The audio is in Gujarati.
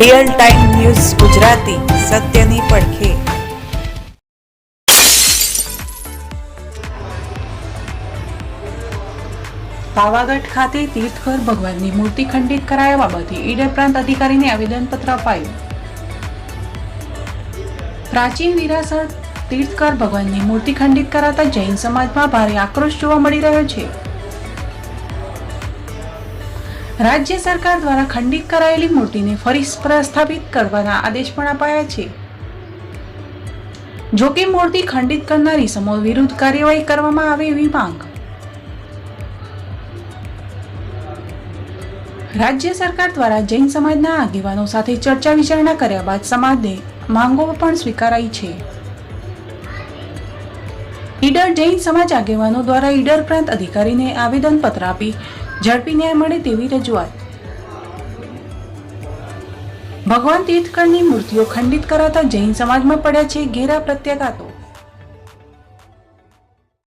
રિયલ ટાઈમ ન્યૂઝ ગુજરાતી, સત્યની પડખે. પાવાગઢ ખાતે તીર્થકર ભગવાનની મૂર્તિ ખંડિત કરાયા બાબતે ઈડર પ્રાંત અધિકારીને આવેદનપત્ર અપાયું. પ્રાચીન વિરાસત તીર્થકર ભગવાનની મૂર્તિ ખંડિત કરાતા જૈન સમાજમાં ભારે આક્રોશ જોવા મળી રહ્યો છે. રાજ્ય સરકાર દ્વારા ખંડિત કરાયેલી મૂર્તિને ફરી પ્રસ્થાપિત કરવાના આદેશ પણ અપાયા છે. જોકે મૂર્તિ ખંડિત કરનારી સમો વિરુદ્ધ કાર્યવાહી કરવામાં આવે એવી માંગ. રાજ્ય સરકાર દ્વારા જૈન સમાજના આગેવાનો સાથે ચર્ચા વિચારણા કર્યા બાદ સમાજને માંગો પણ સ્વીકારાઈ છે. ઈડર જૈન સમાજ આગેવાનો દ્વારા ઈડર પ્રાંત અધિકારીને આવેદનપત્ર આપી ઝડપી ન્યાય મળે તેવી રજૂઆત. ભગવાન તીર્થકરની મૂર્તિઓ ખંડિત કરાતા જૈન સમાજમાં પડ્યા છે ઘેરા પ્રત્યાઘાતો.